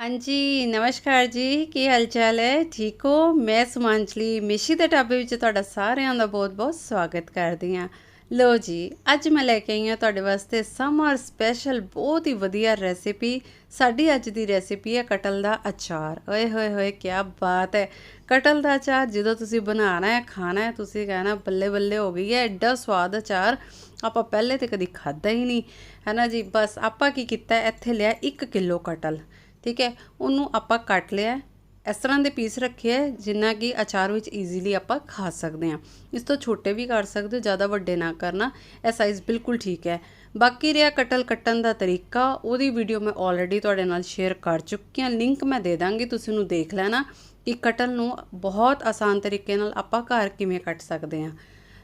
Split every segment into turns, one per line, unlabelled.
ਹਾਂਜੀ, ਨਮਸਕਾਰ ਜੀ। ਕੀ ਹਾਲ ਚਾਲ ਹੈ? ਠੀਕ ਹੋ? ਮੈਂ ਸੁਮਾਂਜਲੀ ਮਿਸ਼ੀ ਦੇ ਢਾਬੇ ਵਿੱਚ ਤੁਹਾਡਾ ਸਾਰਿਆਂ ਦਾ ਬਹੁਤ-ਬਹੁਤ ਸਵਾਗਤ ਕਰਦੀ ਹਾਂ। ਲੋ ਜੀ, ਅੱਜ ਮੈਂ ਲੈ ਕੇ ਆਈ ਹਾਂ ਤੁਹਾਡੇ ਵਾਸਤੇ ਸਮਰ ਸਪੈਸ਼ਲ ਬਹੁਤ ਹੀ ਵਧੀਆ ਰੈਸਿਪੀ। ਸਾਡੀ ਅੱਜ ਦੀ ਰੈਸਿਪੀ ਹੈ ਕਟਲ ਦਾ ਅਚਾਰ। ਓਏ ਹੋਏ ਹੋਏ, ਕੀ ਬਾਤ ਹੈ! ਕਟਲ ਦਾ ਅਚਾਰ ਜਦੋਂ ਤੁਸੀਂ ਬਣਾਉਣਾ ਹੈ, ਖਾਣਾ ਹੈ, ਤੁਸੀਂ ਕਹਿਣਾ ਬੱਲੇ ਬੱਲੇ ਹੋ ਗਈ ਹੈ, ਐਡਾ ਸਵਾਦ ਅਚਾਰ ਆਪਾਂ ਪਹਿਲੇ ਤੇ ਕਦੀ ਖਾਦਾ ਹੀ ਨਹੀਂ। ਹੈ ਨਾ ਜੀ? ਬਸ ਆਪਾਂ ਕੀ ਕੀਤਾ, ਇੱਥੇ ਲਿਆ 1 ਕਿਲੋ ਕਟਲ। ਠੀਕ ਹੈ, ਉਹਨੂੰ ਆਪਾਂ ਕੱਟ ਲਿਆ ਇਸ ਤਰ੍ਹਾਂ ਦੇ ਪੀਸ ਰੱਖੇ ਹੈ, ਜਿੰਨਾ ਕਿ ਅਚਾਰ ਵਿੱਚ ਈਜ਼ੀਲੀ ਆਪਾਂ ਖਾ ਸਕਦੇ ਹਾਂ। ਇਸ ਤੋਂ ਛੋਟੇ ਵੀ ਕਰ ਸਕਦੇ ਹੋ, ਜ਼ਿਆਦਾ ਵੱਡੇ ਨਾ ਕਰਨਾ, ਇਹ ਸਾਈਜ਼ ਬਿਲਕੁਲ ਠੀਕ ਹੈ। ਬਾਕੀ ਰਿਹਾ ਕਟਲ ਕੱਟਣ ਦਾ ਤਰੀਕਾ, ਉਹਦੀ ਵੀਡੀਓ ਮੈਂ ਆਲਰੇਡੀ ਤੁਹਾਡੇ ਨਾਲ ਸ਼ੇਅਰ ਕਰ ਚੁੱਕੀ ਹਾਂ ਲਿੰਕ ਮੈਂ ਦੇ ਦਾਂਗੀ, ਤੁਸੀਂ ਉਹਨੂੰ ਦੇਖ ਲੈਣਾ ਕਿ ਕਟਲ ਨੂੰ ਬਹੁਤ ਆਸਾਨ ਤਰੀਕੇ ਨਾਲ ਆਪਾਂ ਘਰ ਕਿਵੇਂ ਕੱਟ ਸਕਦੇ ਹਾਂ।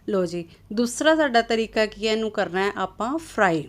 ਲੋ ਜੀ, ਦੂਸਰਾ ਸਾਡਾ ਤਰੀਕਾ ਕੀ ਹੈ, ਇਹਨੂੰ ਕਰਨਾ ਹੈ ਆਪਾਂ ਫਰਾਈ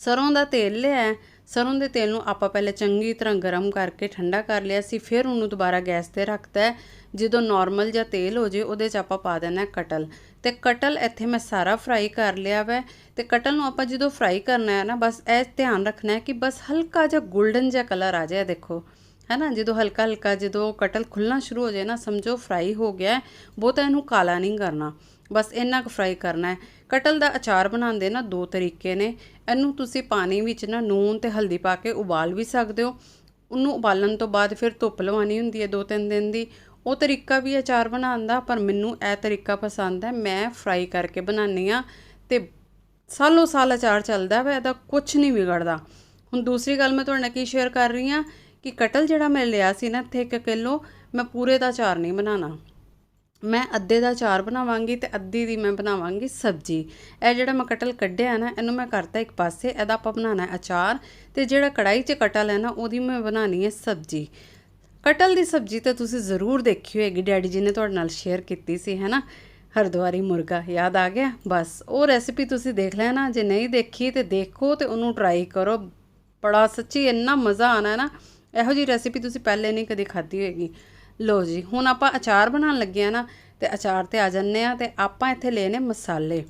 ਸਰੋਂ ਦਾ ਤੇਲ ਲਿਆ ਸਰੋਂ ਦੇ ਤੇਲ ਨੂੰ ਆਪਾਂ ਪਹਿਲੇ ਚੰਗੀ ਤਰ੍ਹਾਂ ਗਰਮ ਕਰਕੇ ਠੰਡਾ ਕਰ ਲਿਆ ਸੀ, ਫਿਰ ਉਹਨੂੰ ਦੁਬਾਰਾ ਗੈਸ ਤੇ ਰੱਖਤਾ ਜਦੋਂ ਨਾਰਮਲ ਜਾਂ ਤੇਲ ਹੋ ਜੇ, ਉਹਦੇ 'ਚ ਆਪਾਂ ਪਾ ਦੇਣਾ ਕਟਲ। ਤੇ ਕਟਲ ਇੱਥੇ ਮੈਂ ਸਾਰਾ ਫਰਾਈ ਕਰ ਲਿਆ ਵੈ। ਤੇ ਕਟਲ ਨੂੰ ਆਪਾਂ ਜਦੋਂ ਫਰਾਈ ਕਰਨਾ ਹੈ ਨਾ, ਬਸ ਇਹ ਧਿਆਨ ਰੱਖਣਾ ਹੈ ਕਿ ਬਸ ਹਲਕਾ ਜਿਹਾ 골ਡਨ ਜਿਹਾ ਕਲਰ ਆ ਜਾਏ ਦੇਖੋ। ਹੈ ਨਾ ਜਦੋਂ ਹਲਕਾ ਹਲਕਾ ਜਦੋਂ ਕਟਲ ਖੁੱਲਣਾ ਸ਼ੁਰੂ ਹੋ ਜਾਏ ਨਾ, ਸਮਝੋ ਫਰਾਈ ਹੋ ਗਿਆ ਬਹੁਤਾ ਇਹਨੂੰ ਕਾਲਾ ਨਹੀਂ ਕਰਨਾ। ਬਸ ਇੰਨਾ ਕੁ ਫਰਾਈ ਕਰਨਾ ਹੈ। ਕਟਲ ਦਾ ਅਚਾਰ ਬਣਾਉਂਦੇ ਨਾ ਦੋ ਤਰੀਕੇ ਨੇ। ਇਹਨੂੰ ਤੁਸੀਂ ਪਾਣੀ ਵਿੱਚ ਨਾ ਨੂਨ ਤੇ ਹਲਦੀ ਪਾ ਕੇ ਉਬਾਲ ਵੀ ਸਕਦੇ ਹੋ। ਉਹਨੂੰ ਉਬਾਲਣ ਤੋਂ ਬਾਅਦ ਫਿਰ ਧੁੱਪ ਲਵਾਉਣੀ ਹੁੰਦੀ ਹੈ ਦੋ ਤਿੰਨ ਦਿਨ ਦੀ। ਉਹ ਤਰੀਕਾ ਵੀ ਅਚਾਰ ਬਣਾਉਣ ਦਾ, ਪਰ ਮੈਨੂੰ ਇਹ ਤਰੀਕਾ ਪਸੰਦ ਹੈ। ਮੈਂ ਫਰਾਈ ਕਰਕੇ ਬਣਾਉਂਦੀ ਆ ਤੇ ਸਾਲੋ ਸਾਲ ਅਚਾਰ ਚੱਲਦਾ ਵਾ, ਇਹਦਾ ਕੁਝ ਨਹੀਂ ਵਿਗੜਦਾ। ਹੁਣ ਦੂਸਰੀ ਗੱਲ ਮੈਂ ਤੁਹਾਡੇ ਨਾਲ ਕੀ ਸ਼ੇਅਰ ਕਰ ਰਹੀ ਆ ਕਿ ਕਟਲ ਜਿਹੜਾ ਮੈਂ ਲਿਆ ਸੀ ਨਾ ਇੱਥੇ 1 ਕਿਲੋ, ਮੈਂ ਪੂਰੇ ਦਾ ਅਚਾਰ ਨਹੀਂ ਬਣਾਉਣਾ। ਮੈਂ ਅੱਧੇ ਦਾ ਅਚਾਰ ਬਣਾਵਾਂਗੀ ਤੇ ਅੱਧੀ ਦੀ ਮੈਂ ਬਣਾਵਾਂਗੀ ਸਬਜੀ। ਇਹ ਜਿਹੜਾ ਮੈਂ ਕਟਲ ਕੱਢਿਆ ਨਾ, ਇਹਨੂੰ ਮੈਂ ਕਰਤਾ ਇੱਕ ਪਾਸੇ, ਇਹਦਾ ਆਪਾਂ ਬਣਾਉਣਾ ਅਚਾਰ ਤੇ ਜਿਹੜਾ ਕੜਾਈ 'ਚ ਕਟਲ ਹੈ ਨਾ, ਉਹਦੀ ਮੈਂ ਬਣਾਣੀ ਹੈ ਸਬਜੀ। ਕਟਲ ਦੀ ਸਬਜੀ ਤਾਂ ਤੁਸੀਂ ਜ਼ਰੂਰ ਦੇਖੀ ਹੋਏਗੀ ਡੈਡੀ ਜੀ ਨੇ ਤੁਹਾਡੇ ਨਾਲ ਸ਼ੇਅਰ ਕੀਤੀ ਸੀ ਹੈ ਨਾ ਹਰਦੁਆਰੀ ਮੁਰਗਾ, ਯਾਦ ਆ ਗਿਆ? ਬਸ, ਉਹ ਰੈਸਿਪੀ ਤੁਸੀਂ ਦੇਖ ਲੈਣਾ, ਜੇ ਨਹੀਂ ਦੇਖੀ ਤੇ ਦੇਖੋ ਤੇ ਉਹਨੂੰ ਟਰਾਈ ਕਰੋ। ਬੜਾ ਸੱਚੀ ਇੰਨਾ ਮਜ਼ਾ ਆਣਾ ਹੈ ਨਾ, ਇਹੋ ਜੀ ਰੈਸਿਪੀ ਤੁਸੀਂ ਪਹਿਲੇ ਨਹੀਂ ਕਦੇ ਖਾਧੀ ਹੋਏਗੀ। ਲੋ ਜੀ, ਹੁਣ ਆਪਾਂ ਅਚਾਰ ਬਣਾਉਣ ਲੱਗੇ ਆ ਨਾ, ਤੇ ਅਚਾਰ ਤੇ ਆ ਜੰਨੇ ਆ ਤੇ ਆਪਾਂ ਇੱਥੇ ਲਏ ਨੇ ਮਸਾਲੇ।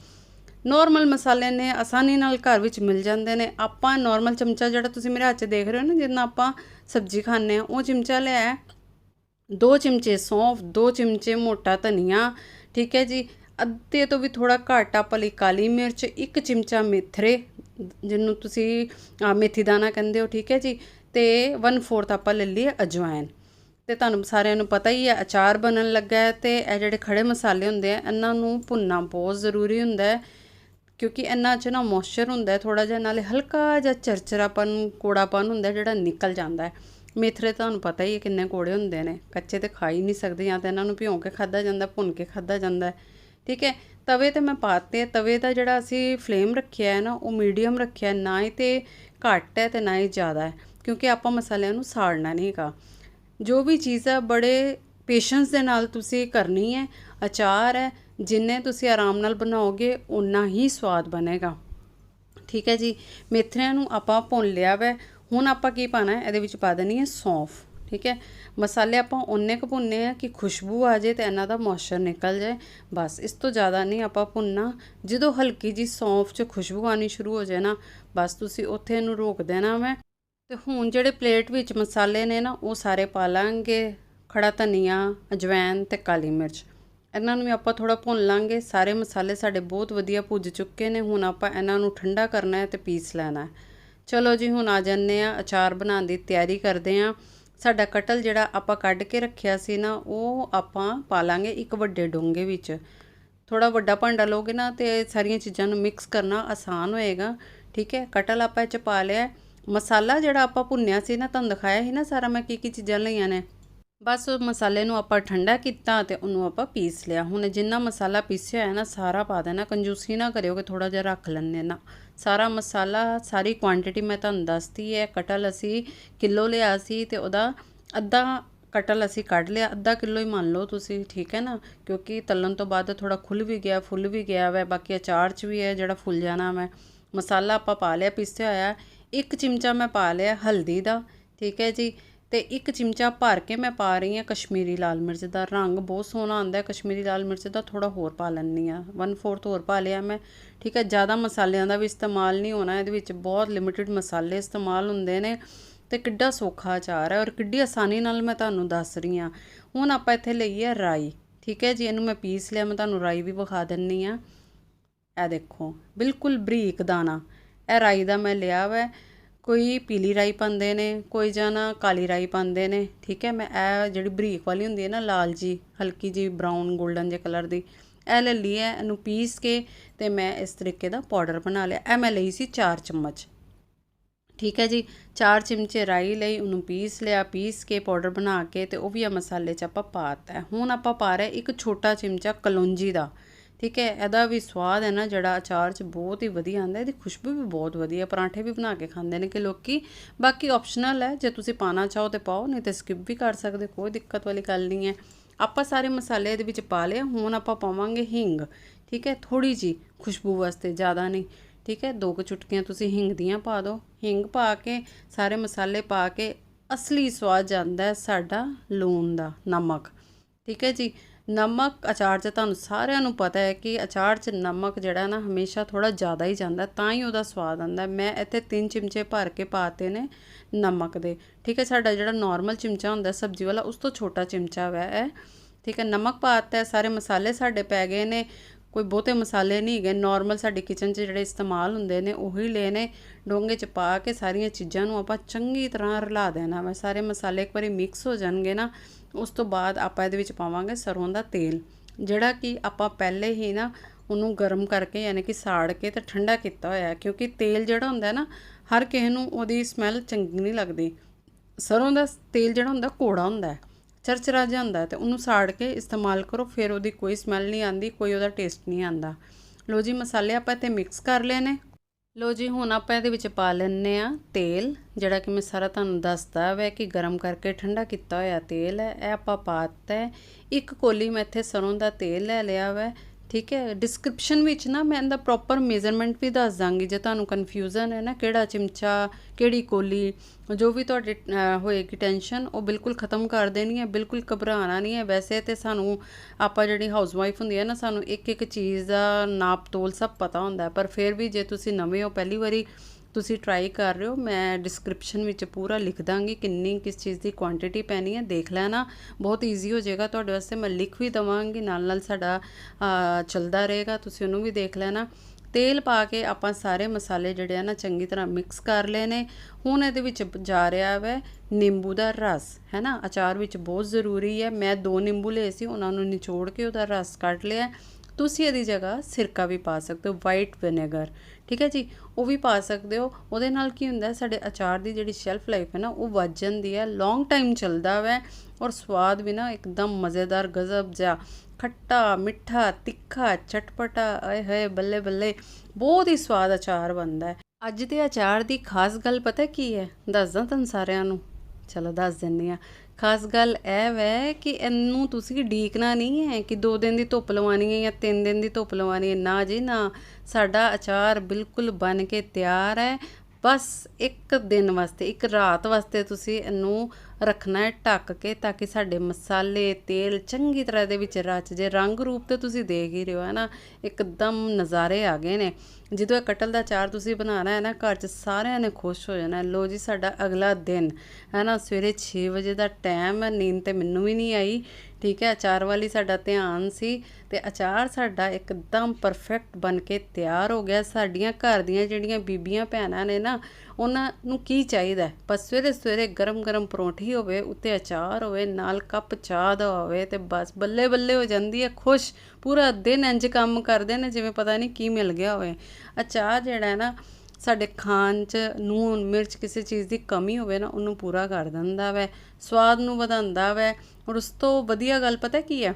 ਨਾਰਮਲ ਮਸਾਲੇ ਨੇ, ਆਸਾਨੀ ਨਾਲ ਘਰ ਵਿੱਚ ਮਿਲ ਜਾਂਦੇ ਨੇ। ਆਪਾਂ ਨਾਰਮਲ ਚਮਚਾ ਜਿਹੜਾ ਤੁਸੀਂ ਮੇਰੇ ਹੱਥ 'ਚ ਦੇਖ ਰਹੇ ਹੋ ਨਾ, ਜਿੰਨਾ ਆਪਾਂ ਸਬਜ਼ੀ ਖਾਂਦੇ ਆ ਉਹ ਚਮਚਾ ਲਿਆ ਦੋ ਚਮਚੇ ਸੌਂਫ, ਦੋ ਚਮਚੇ ਮੋਟਾ ਧਨੀਆ, ਠੀਕ ਹੈ ਜੀ। ਅੱਧੇ ਤੋਂ ਵੀ ਥੋੜਾ ਘੱਟ ਆਪਾਂ ਲਈ ਕਾਲੀ ਮਿਰਚ, ਇੱਕ ਚਮਚਾ ਮੇਥਰੇ ਜਿਹਨੂੰ ਤੁਸੀਂ ਮੇਥੀ ਦਾਣਾ ਕਹਿੰਦੇ ਹੋ, ਠੀਕ ਹੈ ਜੀ। ਤੇ 1/4 ਆਪਾਂ ਲੈ ਲਈ ਅਜਵਾਇਨ ਤੇ ਤੁਹਾਨੂੰ ਸਾਰਿਆਂ ਨੂੰ ਪਤਾ ਹੀ ਹੈ, ਅਚਾਰ ਬਣਨ ਲੱਗਾ ਹੈ ਤੇ ਇਹ ਜਿਹੜੇ ਖੜੇ ਮਸਾਲੇ ਹੁੰਦੇ ਆ, ਇਹਨਾਂ ਨੂੰ ਭੁੰਨਣਾ ਬਹੁਤ ਜ਼ਰੂਰੀ ਹੁੰਦਾ ਹੈ, ਕਿਉਂਕਿ ਇਹਨਾਂ 'ਚ ਨਾ ਮੋਇਸਚਰ ਹੁੰਦਾ ਹੈ ਥੋੜਾ ਜਿਹਾ ਨਾਲੇ ਹਲਕਾ ਜਿਹਾ ਚਰਚਰਾਪਨ, ਕੋੜਾਪਨ ਹੁੰਦਾ ਜਿਹੜਾ ਨਿਕਲ ਜਾਂਦਾ ਹੈ। ਮੇਥਰੇ ਤੁਹਾਨੂੰ ਪਤਾ ਹੀ ਹੈ ਕਿੰਨੇ ਕੋੜੇ ਹੁੰਦੇ ਨੇ, ਕੱਚੇ ਤੇ ਖਾ ਹੀ ਨਹੀਂ ਸਕਦੇ, ਜਾਂ ਤਾਂ ਇਹਨਾਂ ਨੂੰ ਭਿਉਂ ਕੇ ਖਾਦਾ ਜਾਂਦਾ, ਭੁੰਨ ਕੇ ਖਾਦਾ ਜਾਂਦਾ ਠੀਕ ਹੈ, ਤਵੇ ਤੇ ਮੈਂ ਪਾਤੇ ਤਵੇ ਦਾ ਜਿਹੜਾ ਅਸੀਂ ਫਲੇਮ ਰੱਖਿਆ ਹੈ ਨਾ, ਉਹ ਮੀਡੀਅਮ ਰੱਖਿਆ ਨਾ ਹੀ ਤੇ ਘੱਟ ਹੈ ਤੇ ਨਾ ਹੀ ਜ਼ਿਆਦਾ ਹੈ, ਕਿਉਂਕਿ ਆਪਾਂ ਮਸਾਲਿਆਂ ਨੂੰ ਸਾੜਨਾ ਨਹੀਂ ਹੈਗਾ। ਜੋ ਵੀ ਚੀਜ਼ ਹੈ ਬੜੇ ਪੇਸ਼ੈਂਸ ਦੇ ਨਾਲ ਤੁਸੀਂ ਕਰਨੀ ਹੈ, ਅਚਾਰ ਹੈ, ਜਿੰਨੇ ਤੁਸੀਂ ਆਰਾਮ ਨਾਲ ਬਣਾਓਗੇ ਉਨਾ ਹੀ ਸਵਾਦ ਬਣੇਗਾ। ਠੀਕ ਹੈ ਜੀ ਮੇਥਰਿਆਂ ਨੂੰ ਆਪਾਂ ਭੁੰਨ ਲਿਆ ਵੈ। ਹੁਣ ਆਪਾਂ ਕੀ ਪਾਣਾ ਹੈ, ਇਹਦੇ ਵਿੱਚ ਪਾ ਦੇਣੀ ਹੈ ਸੌਂਫ। ਠੀਕ ਹੈ, ਮਸਾਲੇ ਆਪਾਂ ਉਹਨੇ ਕੁ ਭੁੰਨੇ ਆ ਕਿ ਖੁਸ਼ਬੂ ਆ ਜੇ ਤੇ ਇਹਨਾਂ ਦਾ ਮੋਇਸਚਰ ਨਿਕਲ ਜਾਏ। ਬਸ, ਇਸ ਤੋਂ ਜ਼ਿਆਦਾ ਨਹੀਂ ਆਪਾਂ ਭੁੰਨਣਾ। ਜਦੋਂ ਹਲਕੀ ਜੀ ਸੌਂਫ 'ਚ ਖੁਸ਼ਬੂ ਆਣੀ ਸ਼ੁਰੂ ਹੋ ਜਾਏ ਨਾ, ਬਸ ਤੁਸੀਂ ਉੱਥੇ ਇਹਨੂੰ ਰੋਕ ਦੇਣਾ ਮੈਂ ਤੇ ਹੁਣ ਜਿਹੜੇ ਪਲੇਟ ਵਿੱਚ ਮਸਾਲੇ ਨੇ ਨਾ, ਉਹ ਸਾਰੇ ਪਾ ਲਾਂਗੇ। ਖੜਾ ਧਨੀਆ ਅਜਵਾਇਣ ਤੇ ਕਾਲੀ ਮਿਰਚ। ਇਹਨਾਂ ਨੂੰ ਵੀ ਆਪਾਂ ਥੋੜਾ ਭੁੰਨ ਲਾਂਗੇ। ਸਾਰੇ ਮਸਾਲੇ ਸਾਡੇ ਬਹੁਤ ਵਧੀਆ ਭੁੱਜ ਚੁੱਕੇ ਨੇ। ਹੁਣ ਆਪਾਂ ਇਹਨਾਂ ਨੂੰ ਠੰਡਾ ਕਰਨਾ ਹੈ ਤੇ ਪੀਸ ਲੈਣਾ ਹੈ। ਚਲੋ ਜੀ, ਹੁਣ ਆ ਜੰਨੇ ਆ ਅਚਾਰ ਬਣਾਉਣ ਦੀ ਤਿਆਰੀ ਕਰਦੇ ਆ ਸਾਡਾ ਕਟਲ ਜਿਹੜਾ ਆਪਾਂ ਕੱਢ ਕੇ ਰੱਖਿਆ ਸੀ ਨਾ, ਉਹ ਆਪਾਂ ਪਾ ਲਾਂਗੇ ਇੱਕ ਵੱਡੇ ਡੋਂਗੇ ਵਿੱਚ। ਥੋੜਾ ਵੱਡਾ ਭਾਂਡਾ ਲੋਗੇ ਨਾ ਤੇ ਸਾਰੀਆਂ ਚੀਜ਼ਾਂ ਨੂੰ ਮਿਕਸ ਕਰਨਾ ਆਸਾਨ ਹੋਏਗਾ। ਠੀਕ ਹੈ? ਕਟਲ ਆਪਾਂ ਇਹ ਚ ਪਾ ਲਿਆ ਮਸਾਲਾ ਜਿਹੜਾ ਆਪਾਂ ਭੁੰਨਿਆ ਸੀ ਨਾ, ਤੁਹਾਨੂੰ ਦਿਖਾਇਆ ਸੀ ਨਾ ਸਾਰਾ ਮੈਂ ਕੀ ਕੀ ਚੀਜ਼ਾਂ ਲਈਆਂ ਨੇ। ਬਸ ਮਸਾਲੇ ਨੂੰ ਆਪਾਂ ਠੰਡਾ ਕੀਤਾ ਤੇ ਉਹਨੂੰ ਆਪਾਂ ਪੀਸ ਲਿਆ। ਹੁਣ ਜਿੰਨਾ ਮਸਾਲਾ ਪੀਸਿਆ ਹੋਇਆ ਨਾ, ਸਾਰਾ ਪਾ ਦੇਣਾ। ਕੰਜੂਸੀ ਨਾ ਕਰਿਓ ਕਿ ਥੋੜਾ ਜਿਹਾ ਰੱਖ ਲੈਣੇ ਨਾ। ਸਾਰਾ ਮਸਾਲਾ, ਸਾਰੀ ਕੁਆਂਟੀਟੀ ਮੈਂ ਤੁਹਾਨੂੰ ਦੱਸਤੀ ਹੈ। ਕਟਲ ਅਸੀਂ ਕਿਲੋ ਲਿਆ ਸੀ ਤੇ ਉਹਦਾ ਅੱਧਾ ਕਟਲ ਅਸੀਂ ਕੱਢ ਲਿਆ। ਅੱਧਾ ਕਿਲੋ ਹੀ ਮੰਨ ਲਓ ਤੁਸੀਂ, ਠੀਕ ਹੈ ਨਾ? ਕਿਉਂਕਿ ਤਲਣ ਤੋਂ ਬਾਅਦ ਥੋੜਾ ਖੁੱਲ ਵੀ ਗਿਆ, ਫੁੱਲ ਵੀ ਗਿਆ ਵੈ। ਬਾਕੀ ਅਚਾਰ 'ਚ ਵੀ ਹੈ ਜਿਹੜਾ ਫੁੱਲ ਜਾਣਾ ਮੈਂ ਮਸਾਲਾ ਆਪਾਂ ਪਾ ਲਿਆ, ਪੀਸਿਆ ਹੋਇਆ। ਇੱਕ ਚਮਚਾ ਮੈਂ ਪਾ ਲਿਆ ਹਲਦੀ ਦਾ, ਠੀਕ ਹੈ ਜੀ। ਤੇ ਇੱਕ ਚਮਚਾ ਭਰ ਕੇ ਮੈਂ ਪਾ ਰਹੀ ਹਾਂ ਕਸ਼ਮੀਰੀ ਲਾਲ ਮਿਰਚ ਦਾ ਰੰਗ। ਬਹੁਤ ਸੋਹਣਾ ਆਉਂਦਾ ਹੈ ਕਸ਼ਮੀਰੀ ਲਾਲ ਮਿਰਚ ਦਾ ਥੋੜਾ ਹੋਰ ਪਾ ਲੈਣੀ ਆ 1/4 ਹੋਰ ਪਾ ਲਿਆ ਮੈਂ, ਠੀਕ ਹੈ। ਜ਼ਿਆਦਾ ਮਸਾਲਿਆਂ ਦਾ ਵੀ ਇਸਤੇਮਾਲ ਨਹੀਂ ਹੋਣਾ, ਇਹਦੇ ਵਿੱਚ ਬਹੁਤ ਲਿਮਿਟਿਡ ਮਸਾਲੇ ਇਸਤੇਮਾਲ ਹੁੰਦੇ ਨੇ ਤੇ ਕਿੱਡਾ ਸੌਖਾ ਅਚਾਰ ਹੈ ਔਰ ਕਿੱਡੀ ਆਸਾਨੀ ਨਾਲ ਮੈਂ ਤੁਹਾਨੂੰ ਦੱਸ ਰਹੀ ਹਾਂ। ਹੁਣ ਆਪਾਂ ਇੱਥੇ ਲਈ ਹੈ ਰਾਈ, ਠੀਕ ਹੈ ਜੀ। ਇਹਨੂੰ ਮੈਂ ਪੀਸ ਲਿਆ, ਮੈਂ ਤੁਹਾਨੂੰ ਰਾਈ ਵੀ ਵਿਖਾ ਦਿੰਨੀ ਆ ਇਹ ਦੇਖੋ, ਬਿਲਕੁਲ ਬਰੀਕ ਦਾਣਾ। ਇਹ ਰਾਈ ਦਾ ਮੈਂ ਲਿਆ ਵੈ। ਕੋਈ ਪੀਲੀ ਰਾਈ ਪਾਉਂਦੇ ਨੇ, ਕੋਈ ਜਾਨਾ ਕਾਲੀ ਰਾਈ ਪਾਉਂਦੇ ਨੇ। ਠੀਕ ਹੈ, ਮੈਂ ਇਹ ਜਿਹੜੀ ਬਰੀਕ ਵਾਲੀ ਹੁੰਦੀ ਹੈ ਨਾ, ਲਾਲ ਜੀ, ਹਲਕੀ ਜੀ ਬਰਾਊਨ 골ਡਨ ਜੇ ਕਲਰ ਦੀ, ਇਹ ਲੈ ਲਈ ਹੈ, ਇਹਨੂੰ ਪੀਸ ਕੇ ਤੇ ਮੈਂ ਇਸ ਤਰੀਕੇ ਦਾ ਪਾਊਡਰ ਬਣਾ ਲਿਆ। ਇਹ ਮੈਂ ਲਈ ਸੀ 4 ਚਮਚ। ਠੀਕ ਹੈ ਜੀ 4 ਚਮਚੇ ਰਾਈ ਲਈ, ਉਹਨੂੰ ਪੀਸ ਲਿਆ, ਪੀਸ ਕੇ ਪਾਊਡਰ ਬਣਾ ਕੇ ਤੇ ਉਹ ਵੀ ਆ ਮਸਾਲੇ 'ਚ ਆਪਾਂ ਪਾਤਾ ਹੁਣ ਆਪਾਂ ਪਾ ਰਹੇ ਇੱਕ ਛੋਟਾ ਚਮਚਾ ਕਲੌਂਜੀ ਦਾ। ਠੀਕ ਹੈ, ਇਹਦਾ ਵੀ ਸਵਾਦ ਹੈ ਨਾ, ਜਿਹੜਾ ਅਚਾਰ 'ਚ ਬਹੁਤ ਹੀ ਵਧੀਆ ਆਉਂਦਾ, ਇਹਦੀ ਖੁਸ਼ਬੂ ਵੀ ਬਹੁਤ ਵਧੀਆ, ਪਰਾਂਠੇ ਵੀ ਬਣਾ ਕੇ ਖਾਂਦੇ ਨੇ ਕਿ ਲੋਕੀ। ਬਾਕੀ ਆਪਸ਼ਨਲ ਹੈ, ਜੇ ਤੁਸੀਂ ਪਾਣਾ ਚਾਹੋ ਤੇ ਪਾਓ, ਨਹੀਂ ਤੇ ਸਕਿਪ ਵੀ ਕਰ ਸਕਦੇ, ਕੋਈ ਦਿੱਕਤ ਵਾਲੀ ਗੱਲ ਨਹੀਂ ਹੈ। ਆਪਾਂ ਸਾਰੇ ਮਸਾਲੇ ਇਹਦੇ ਵਿੱਚ ਪਾ ਲਏ, ਹੁਣ ਆਪਾਂ ਪਾਵਾਂਗੇ ਹਿੰਗ, ਠੀਕ ਹੈ ਥੋੜੀ ਜੀ ਖੁਸ਼ਬੂ ਵਾਸਤੇ ਜ਼ਿਆਦਾ ਨਹੀਂ, ਠੀਕ ਹੈ, ਦੋ ਕੁ ਚੁਟਕੀਆਂ ਤੁਸੀਂ ਹਿੰਗ ਦੀਆਂ ਪਾ ਦਿਓ। ਹਿੰਗ ਪਾ ਕੇ, ਸਾਰੇ ਮਸਾਲੇ ਪਾ ਕੇ, ਅਸਲੀ ਸਵਾਦ ਜਾਂਦਾ ਹੈ ਸਾਡਾ ਲੂਣ ਦਾ ਨਮਕ, ਠੀਕ ਹੈ ਜੀ। ਨਮਕ ਅਚਾਰ 'ਚ ਤੁਹਾਨੂੰ ਸਾਰਿਆਂ ਨੂੰ ਪਤਾ ਹੈ ਕਿ ਅਚਾਰ 'ਚ ਨਮਕ ਜਿਹੜਾ ਨਾ ਹਮੇਸ਼ਾ ਥੋੜਾ ਜ਼ਿਆਦਾ ਹੀ ਜਾਂਦਾ ਤਾਂ ਹੀ ਉਹਦਾ ਸਵਾਦ ਆਉਂਦਾ ਮੈਂ ਇੱਥੇ 3 ਚਮਚੇ ਭਰ ਕੇ ਪਾਤੇ ਨੇ ਨਮਕ ਦੇ। ਠੀਕ ਹੈ, ਸਾਡਾ ਜਿਹੜਾ ਨਾਰਮਲ ਚਮਚਾ ਹੁੰਦਾ ਸਬਜ਼ੀ ਵਾਲਾ, ਉਸ ਤੋਂ ਛੋਟਾ ਚਮਚਾ ਵੈ ਹੈ ਠੀਕ ਹੈ, ਨਮਕ ਪਾਤਾ ਸਾਰੇ ਮਸਾਲੇ ਸਾਡੇ ਪੈ ਗਏ ਨੇ। ਕੋਈ ਬਹੁਤੇ ਮਸਾਲੇ ਨਹੀਂ ਹੈਗੇ ਨਾਰਮਲ ਸਾਡੇ ਕਿਚਨ 'ਚ ਜਿਹੜੇ ਇਸਤੇਮਾਲ ਹੁੰਦੇ ਨੇ, ਉਹੀ ਲੈਨੇ ਡੋਂਗੇ 'ਚ ਪਾ ਕੇ ਸਾਰੀਆਂ ਚੀਜ਼ਾਂ ਨੂੰ ਆਪਾਂ ਚੰਗੀ ਤਰ੍ਹਾਂ ਰਲਾ ਦੇਣਾ ਵਾ। ਸਾਰੇ ਮਸਾਲੇ ਇੱਕ ਵਾਰੀ ਮਿਕਸ ਹੋ ਜਾਣਗੇ ਨਾ, ਉਸ ਤੋਂ ਬਾਅਦ ਆਪਾਂ ਇਹਦੇ ਵਿੱਚ ਪਾਵਾਂਗੇ ਸਰੋਂ ਦਾ ਤੇਲ, ਜਿਹੜਾ ਕਿ ਆਪਾਂ ਪਹਿਲੇ ਹੀ ਨਾ ਉਹਨੂੰ ਗਰਮ ਕਰਕੇ ਯਾਨੀ ਕਿ ਸਾੜ ਕੇ ਤੇ ਠੰਡਾ ਕੀਤਾ ਹੋਇਆ, ਕਿਉਂਕਿ ਤੇਲ ਜਿਹੜਾ ਹੁੰਦਾ ਨਾ, ਹਰ ਕਿਸੇ ਨੂੰ ਉਹਦੀ ਸਮੈਲ ਚੰਗੀ ਨਹੀਂ ਲੱਗਦੀ। ਸਰੋਂ ਦਾ ਤੇਲ ਜਿਹੜਾ ਹੁੰਦਾ ਕੋੜਾ ਹੁੰਦਾ ਹੈ। ਚਰਚਰਾ ਜਿਹਾ ਹੁੰਦਾ ਤੇ ਉਹਨੂੰ ਸਾੜ ਕੇ ਇਸਤੇਮਾਲ ਕਰੋ, ਫਿਰ ਉਹਦੀ ਕੋਈ ਸਮੈਲ ਨਹੀਂ ਆਂਦੀ ਕੋਈ ਉਹਦਾ ਟੇਸਟ ਨਹੀਂ ਆਂਦਾ ਲੋ ਜੀ ਮਸਾਲੇ ਆਪਾਂ ਇੱਥੇ ਮਿਕਸ ਕਰ ਲਏ ਨੇ। ਲੋ ਜੀ ਹੁਣ ਆਪਾਂ ਇਹਦੇ ਵਿੱਚ ਪਾ ਲੈਣੇ ਆ ਤੇਲ, ਜਿਹੜਾ ਕਿ ਮੈਂ ਸਾਰਾ ਤੁਹਾਨੂੰ ਦੱਸਦਾ ਵੈ ਕਿ ਗਰਮ ਕਰਕੇ ਠੰਡਾ ਕੀਤਾ ਹੋਇਆ ਤੇਲ ਹੈ। ਇਹ ਆਪਾਂ ਪਾਤਾ ਹੈ। ਇੱਕ ਕੋਲੀ ਮੈਂ ਇੱਥੇ ਸਰੋਂ ਦਾ ਤੇਲ ਲੈ ਲਿਆ ਵੈ ਠੀਕ ਹੈ ਡਿਸਕ੍ਰਿਪਸ਼ਨ ਵਿੱਚ ਨਾ ਮੈਂ ਇਹਦਾ ਪ੍ਰੋਪਰ ਮੇਜ਼ਰਮੈਂਟ ਵੀ ਦੱਸ ਦਾਂਗੀ, ਜੇ ਤੁਹਾਨੂੰ ਕਨਫਿਊਜ਼ਨ ਹੈ ਨਾ, ਕਿਹੜਾ ਚਮਚਾ, ਕਿਹੜੀ ਕੋਲੀ, ਜੋ ਵੀ ਤੁਹਾਡੇ ਹੋਏਗੀ ਟੈਨਸ਼ਨ ਉਹ ਬਿਲਕੁਲ ਖਤਮ ਕਰ ਦੇਣੀ ਹੈ, ਬਿਲਕੁਲ ਘਬਰਾਣਾ ਨਹੀਂ ਹੈ। ਵੈਸੇ ਤੇ ਸਾਨੂੰ, ਆਪਾਂ ਜਿਹੜੀ ਹਾਊਸਵਾਈਫ ਹੁੰਦੀ ਹੈ ਨਾ, ਸਾਨੂੰ ਇੱਕ ਇੱਕ ਚੀਜ਼ ਦਾ ਨਾਪ ਤੋਲ ਸਭ ਪਤਾ ਹੁੰਦਾ ਪਰ ਫਿਰ ਵੀ ਜੇ ਤੁਸੀਂ ਨਵੇਂ ਹੋ, ਪਹਿਲੀ ਵਾਰੀ ਤੁਸੀਂ ਟਰਾਈ ਕਰ ਰਹੇ ਹੋ, ਮੈਂ ਡਿਸਕ੍ਰਿਪਸ਼ਨ ਵਿੱਚ ਪੂਰਾ ਲਿਖ ਦਾਂਗੀ ਕਿੰਨੀ ਕਿਸ ਚੀਜ਼ ਦੀ ਕੁਆਂਟੀਟੀ ਪੈਣੀ ਹੈ, ਦੇਖ ਲੈਣਾ। ਬਹੁਤ ਈਜ਼ੀ ਹੋ ਜਾਏਗਾ, ਤੁਹਾਡੇ ਵਾਸਤੇ ਮੈਂ ਲਿਖ ਵੀ ਦਵਾਂਗੀ ਨਾਲ ਨਾਲ ਸਾਡਾ ਚੱਲਦਾ ਰਹੇਗਾ, ਤੁਸੀਂ ਉਹਨੂੰ ਵੀ ਦੇਖ ਲੈਣਾ। ਤੇਲ ਪਾ ਕੇ ਆਪਾਂ ਸਾਰੇ ਮਸਾਲੇ ਜਿਹੜੇ ਆ ਨਾ, ਚੰਗੀ ਤਰ੍ਹਾਂ ਮਿਕਸ ਕਰ ਲਏ ਨੇ। ਹੁਣ ਇਹਦੇ ਵਿੱਚ ਜਾ ਰਿਹਾ ਵੈ ਨਿੰਬੂ ਦਾ ਰਸ ਹੈ ਨਾ ਅਚਾਰ ਵਿੱਚ ਬਹੁਤ ਜ਼ਰੂਰੀ ਹੈ। ਮੈਂ ਦੋ ਨਿੰਬੂ ਲਏ ਸੀ, ਉਹਨਾਂ ਨੂੰ ਨਿਚੋੜ ਕੇ ਉਹਦਾ ਰਸ ਕੱਢ ਲਿਆ। ਤੁਸੀਂ ਇਹਦੀ ਜਗ੍ਹਾ ਸਿਰਕਾ ਵੀ ਪਾ ਸਕਦੇ ਹੋ ਵਾਈਟ ਵਿਨੇਗਰ ਠੀਕ ਹੈ ਜੀ? ਉਹ ਵੀ ਪਾ ਸਕਦੇ ਹੋ। ਉਹਦੇ ਨਾਲ ਕੀ ਹੁੰਦਾ, ਸਾਡੇ ਅਚਾਰ ਦੀ ਜਿਹੜੀ ਸ਼ੈਲਫ ਲਾਈਫ ਹੈ ਨਾ, ਉਹ ਵੱਧ ਜਾਂਦੀ ਹੈ। ਲੌਂਗ ਟਾਈਮ ਚੱਲਦਾ ਵੈ ਔਰ ਸਵਾਦ ਵੀ ਨਾ ਇੱਕਦਮ ਮਜ਼ੇਦਾਰ, ਗਜ਼ਬ ਜਾ ਖੱਟਾ, ਮਿੱਠਾ, ਤਿੱਖਾ, ਚਟਪਟਾ, ਆਏ ਹਏ, ਬੱਲੇ ਬੱਲੇ। ਬਹੁਤ ਹੀ ਸਵਾਦ ਅਚਾਰ ਬਣਦਾ ਹੈ। ਅੱਜ ਦੇ ਅਚਾਰ ਦੀ ਖਾਸ ਗੱਲ ਪਤਾ ਕੀ ਹੈ? ਦੱਸਦਾ ਤੁਹਾਨੂੰ ਸਾਰਿਆਂ ਨੂੰ। ਚਲੋ ਦੱਸ ਦਿੰਨੀ ਆ ਖਾਸ ਗੱਲ ਇਹ ਵੈ ਕਿ ਇਹਨੂੰ ਤੁਸੀਂ ਢੀਕਣਾ ਨਹੀਂ ਹੈ ਕਿ 2 ਦਿਨ ਦੀ ਧੁੱਪ ਲਵਾਣੀ ਹੈ ਜਾਂ 3 ਦਿਨ ਦੀ ਧੁੱਪ ਲਵਾਣੀ ਹੈ। ਨਾ ਜੀ, ਨਾ। ਸਾਡਾ ਅਚਾਰ ਬਿਲਕੁਲ ਬਣ ਕੇ ਤਿਆਰ ਹੈ। ਬਸ ਇੱਕ ਦਿਨ ਵਾਸਤੇ, ਇੱਕ ਰਾਤ ਵਾਸਤੇ ਤੁਸੀਂ ਇਹਨੂੰ ਰੱਖਣਾ ਹੈ ਢੱਕ ਕੇ ਤਾਂ ਕਿ ਸਾਡੇ ਮਸਾਲੇ, ਤੇਲ ਚੰਗੀ ਤਰ੍ਹਾਂ ਦੇ ਵਿੱਚ ਰਚ ਜੇ। ਰੰਗ ਰੂਪ ਤੇ ਤੁਸੀਂ ਦੇਖ ਹੀ ਰਹੇ ਹੋ, ਹੈ ਨਾ? ਇੱਕਦਮ ਨਜ਼ਾਰੇ ਆ ਗਏ ਨੇ। ਜਦੋਂ ਇਹ ਕਟਲ ਦਾ ਚਾਰ ਤੁਸੀਂ ਬਣਾਣਾ ਹੈ ਨਾ, ਘਰ 'ਚ ਸਾਰਿਆਂ ਨੇ ਖੁਸ਼ ਹੋ ਜਾਣਾ ਲੋ ਜੀ, ਸਾਡਾ ਅਗਲਾ ਦਿਨ, ਹੈ ਨਾ? ਸਵੇਰੇ 6 ਵਜੇ ਦਾ ਟਾਈਮ ਨੀਂਦ ਤੇ ਮੈਨੂੰ ਵੀ ਨਹੀਂ ਆਈ। ਠੀਕ ਹੈ, ਅਚਾਰ ਵਾਲੀ ਸਾਡਾ ਧਿਆਨ ਸੀ ਤੇ ਅਚਾਰ ਸਾਡਾ ਇੱਕਦਮ ਪਰਫੈਕਟ ਬਣ ਕੇ ਤਿਆਰ ਹੋ ਗਿਆ। ਸਾਡੀਆਂ ਘਰ ਦੀਆਂ ਜਿਹੜੀਆਂ ਬੀਬੀਆਂ ਭੈਣਾਂ ਨੇ ਨਾ, ਉਹਨਾਂ ਨੂੰ ਕੀ ਚਾਹੀਦਾ ਬਸ ਸਵੇਰੇ ਸਵੇਰੇ ਗਰਮ ਗਰਮ ਪਰੌਂਠੀ ਹੋਵੇ, ਉੱਤੇ ਅਚਾਰ ਹੋਵੇ, ਨਾਲ ਕੱਪ ਚਾਹ ਦਾ ਹੋਵੇ ਤੇ ਬਸ ਬੱਲੇ ਬੱਲੇ ਹੋ ਜਾਂਦੀ ਹੈ, ਖੁਸ਼, ਪੂਰਾ ਦਿਨ ਇੰਜ ਕੰਮ ਕਰਦੇ ਨੇ ਜਿਵੇਂ ਪਤਾ ਨਹੀਂ ਕੀ ਮਿਲ ਗਿਆ ਹੋਵੇ। ਅਚਾਰ ਜਿਹੜਾ ਹੈ ਨਾ ਸਾਡੇ ਖਾਣ 'ਚ ਨੂਨ, ਮਿਰਚ ਕਿਸੇ ਚੀਜ਼ ਦੀ ਕਮੀ ਹੋਵੇ ਨਾ, ਉਹਨੂੰ ਪੂਰਾ ਕਰ ਦਿੰਦਾ ਵੈ, ਸਵਾਦ ਨੂੰ ਵਧਾਉਂਦਾ ਵੈ। ਔਰ ਉਸ ਤੋਂ ਵਧੀਆ ਗੱਲ ਪਤਾ ਕੀ ਹੈ?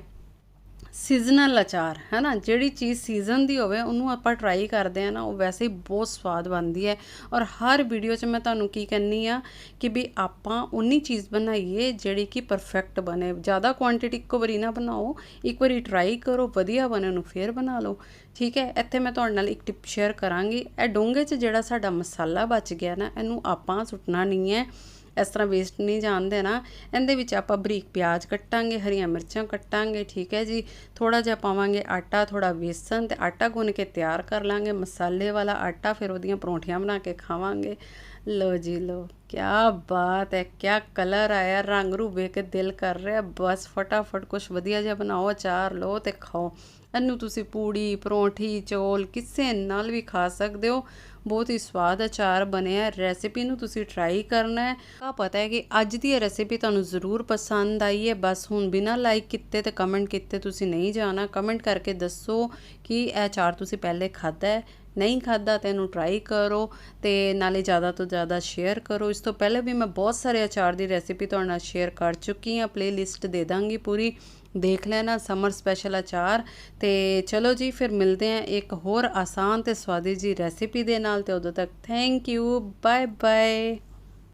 ਸੀਜ਼ਨਲ ਅਚਾਰ ਹੈ ਨਾ ਜਿਹੜੀ ਚੀਜ਼ ਸੀਜ਼ਨ ਦੀ ਹੋਵੇ, ਉਹਨੂੰ ਆਪਾਂ ਟਰਾਈ ਕਰਦੇ ਆ ਨਾ, ਉਹ ਵੈਸੇ ਹੀ ਬਹੁਤ ਸਵਾਦ ਬਣਦੀ ਹੈ। ਔਰ ਹਰ ਵੀਡੀਓ 'ਚ ਮੈਂ ਤੁਹਾਨੂੰ ਕੀ ਕਹਿੰਨੀ ਆ ਕਿ ਵੀ ਆਪਾਂ ਉਨੀ ਚੀਜ਼ ਬਣਾਈਏ ਜਿਹੜੀ ਕਿ ਪਰਫੈਕਟ ਬਣੇ। ਜ਼ਿਆਦਾ ਕੁਆਂਟੀਟੀ ਇੱਕੋ ਵਾਰੀ ਨਾ ਬਣਾਓ, ਇੱਕ ਵਾਰੀ ਟਰਾਈ ਕਰੋ, ਵਧੀਆ ਬਣੇ, ਉਹਨੂੰ ਫੇਰ ਬਣਾ ਲਓ। ਠੀਕ ਹੈ? ਇੱਥੇ ਮੈਂ ਤੁਹਾਡੇ ਨਾਲ ਇੱਕ ਟਿਪ ਸ਼ੇਅਰ ਕਰਾਂਗੀ। ਇਹ ਡੋਂਗੇ 'ਚ ਜਿਹੜਾ ਸਾਡਾ ਮਸਾਲਾ ਬਚ ਗਿਆ ਨਾ, ਇਹਨੂੰ ਆਪਾਂ ਸੁੱਟਣਾ ਨਹੀਂ ਹੈ। ਇਸ ਤਰ੍ਹਾਂ ਵੇਸਟ ਨਹੀਂ ਜਾਣ ਦੇਣਾ। ਇਹਦੇ ਵਿੱਚ ਆਪਾਂ ਬਰੀਕ ਪਿਆਜ਼ ਕੱਟਾਂਗੇ, ਹਰੀਆਂ ਮਿਰਚਾਂ ਕੱਟਾਂਗੇ, ਠੀਕ ਹੈ ਜੀ। ਥੋੜਾ ਜਿਹਾ ਪਾਵਾਂਗੇ ਆਟਾ ਥੋੜਾ ਵੇਸਣ ਤੇ ਆਟਾ ਗੁੰਨ ਕੇ ਤਿਆਰ ਕਰ ਲਾਂਗੇ। ਮਸਾਲੇ ਵਾਲਾ ਆਟਾ ਫਿਰ ਉਹਦੀਆਂ ਪਰੌਂਠੀਆਂ ਬਣਾ ਕੇ ਖਾਵਾਂਗੇ। ਲੋ ਜੀ ਲੋ ਕਿਆ ਬਾਤ ਹੈ, ਕਿਆ ਕਲਰ ਆਇਆ, ਰੰਗ ਰੂ ਵੇਖ ਕੇ ਦਿਲ ਕਰ ਰਿਹਾ। ਬਸ ਫਟਾਫਟ ਕੁਝ ਵਧੀਆ ਜਿਹਾ ਬਣਾਓ, ਅਚਾਰ ਲਓ ਤੇ ਖਾਓ। ਇਹਨੂੰ ਤੁਸੀਂ ਪੂੜੀ, ਪਰੌਂਠੀ, ਚੌਲ ਕਿਸੇ ਨਾਲ ਵੀ ਖਾ ਸਕਦੇ ਹੋ। ਬਹੁਤ ਹੀ ਸਵਾਦ ਅਚਾਰ ਬਣਿਆ ਰੈਸਿਪੀ ਨੂੰ ਤੁਸੀਂ ਟਰਾਈ ਕਰਨਾ ਹੈ। ਆ ਪਤਾ ਹੈ ਕਿ ਅੱਜ ਦੀ ਇਹ ਰੈਸਿਪੀ ਤੁਹਾਨੂੰ ਜ਼ਰੂਰ ਪਸੰਦ ਆਈ ਹੈ। ਬਸ ਹੁਣ ਬਿਨਾਂ ਲਾਈਕ ਕੀਤੇ ਤੇ ਕਮੈਂਟ ਕੀਤੇ ਤੁਸੀਂ ਨਹੀਂ ਜਾਣਾ। ਕਮੈਂਟ ਕਰਕੇ ਦੱਸੋ ਕਿ ਇਹ ਅਚਾਰ ਤੁਸੀਂ ਪਹਿਲੇ ਖਾਦਾ ਹੈ। ਨਹੀਂ ਖਾਦਾ ਤਾਂ ਇਹਨੂੰ ਟਰਾਈ ਕਰੋ ਤੇ ਨਾਲੇ ਜ਼ਿਆਦਾ ਤੋਂ ਜ਼ਿਆਦਾ ਸ਼ੇਅਰ ਕਰੋ। ਇਸ ਤੋਂ ਪਹਿਲੇ ਵੀ ਮੈਂ ਬਹੁਤ ਸਾਰੇ ਅਚਾਰ ਦੀ ਰੈਸਿਪੀ ਤੁਹਾਡੇ ਨਾਲ ਸ਼ੇਅਰ ਕਰ ਚੁੱਕੀ ਹਾਂ। ਪਲੇਲਿਸਟ ਦੇ ਦਾਂਗੀ ਪੂਰੀ। ਦੇਖ ਲੈਣਾ, ਸਮਰ ਸਪੈਸ਼ਲ ਅਚਾਰ। ਤੇ ਚਲੋ ਜੀ, ਫਿਰ ਮਿਲਦੇ ਹਾਂ ਇੱਕ ਹੋਰ ਆਸਾਨ ਤੇ ਸਵਾਦੀ ਜੀ ਰੈਸਿਪੀ ਦੇ ਨਾਲ। ਤੇ ਉਦੋਂ ਤੱਕ ਥੈਂਕ ਯੂ ਬਾਏ ਬਾਏ